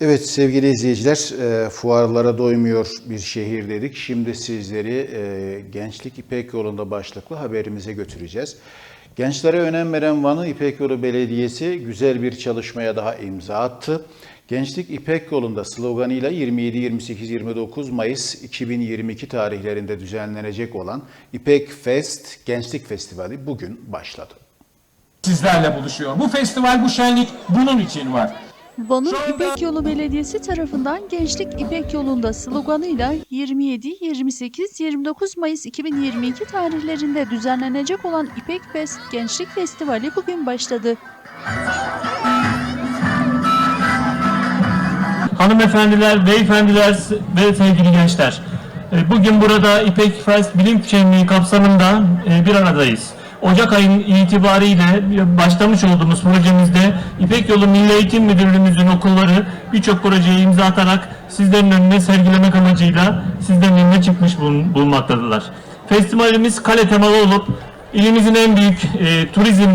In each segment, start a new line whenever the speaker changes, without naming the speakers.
Evet sevgili izleyiciler, e, fuarlara doymuyor bir şehir dedik. Şimdi sizleri e, Gençlik İpek Yolu'nda başlıklı haberimize götüreceğiz. Gençlere önem veren Van'ı İpek Yolu Belediyesi güzel bir çalışmaya daha imza attı. Gençlik İpek Yolu'nda sloganıyla 27, 28, 29 Mayıs 2022 tarihlerinde düzenlenecek olan İpek Fest Gençlik Festivali bugün başladı.
sizlerle buluşuyor. Bu festival, bu şenlik bunun için var.
Van'ın İpek Yolu Belediyesi tarafından Gençlik İpek Yolu'nda sloganıyla 27, 28, 29 Mayıs 2022 tarihlerinde düzenlenecek olan İpek Fest Gençlik Festivali bugün başladı.
Hanımefendiler, beyefendiler ve sevgili gençler. E, Bugün burada İpek Fest Bilim Şenliği kapsamında e, bir aradayız. Ocak ayının itibariyle başlamış olduğumuz projemizde İpek Yolu Milli Eğitim Müdürlüğümüzün okulları birçok projeye imza atarak sizlerin önüne sergilemek amacıyla sizlerin önüne çıkmış bulun- bulunmaktadırlar. Festivalimiz kale temalı olup ilimizin en büyük e, turizm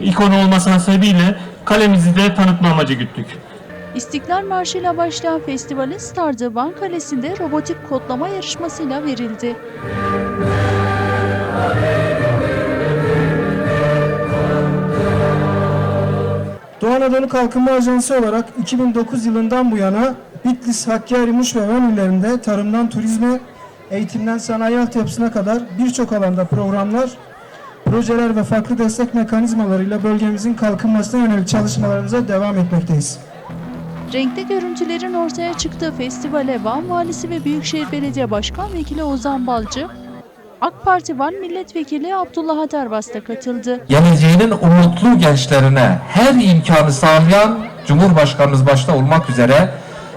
ikonu olması hasebiyle kalemizi de tanıtma amacı güttük.
İstiklal Marşı ile başlayan festivalin startı Van Kalesi'nde robotik kodlama yarışmasıyla verildi.
Doğu Anadolu Kalkınma Ajansı olarak 2009 yılından bu yana Bitlis, Hakkari, Muş ve Van illerinde tarımdan turizme, eğitimden sanayi altyapısına kadar birçok alanda programlar, projeler ve farklı destek mekanizmalarıyla bölgemizin kalkınmasına yönelik çalışmalarımıza devam etmekteyiz.
Renkli görüntülerin ortaya çıktığı festivale Van Valisi ve Büyükşehir Belediye Başkan Vekili Ozan Balcı, AK Parti Van Milletvekili Abdullah Aterbas da katıldı.
geleceğinin umutlu gençlerine her imkanı sağlayan Cumhurbaşkanımız başta olmak üzere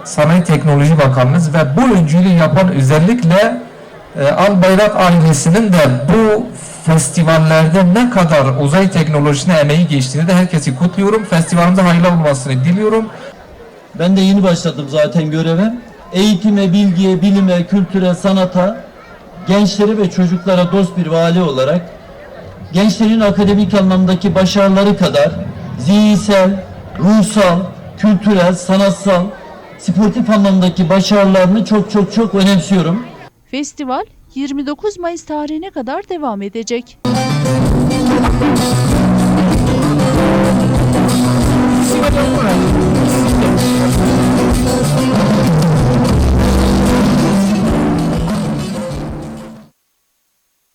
Sanayi Teknoloji Bakanımız ve bu öncülüğü yapan özellikle e, Al Bayrak ailesinin de bu festivallerde ne kadar uzay teknolojisine emeği geçtiğini de herkesi kutluyorum. Festivalimize hayırlı olmasını diliyorum.
Ben de yeni başladım zaten göreve. Eğitime, bilgiye, bilime, kültüre, sanata, gençleri ve çocuklara dost bir vali olarak gençlerin akademik anlamdaki başarıları kadar zihinsel, ruhsal, kültürel, sanatsal, sportif anlamdaki başarılarını çok çok çok önemsiyorum.
Festival 29 Mayıs tarihine kadar devam edecek.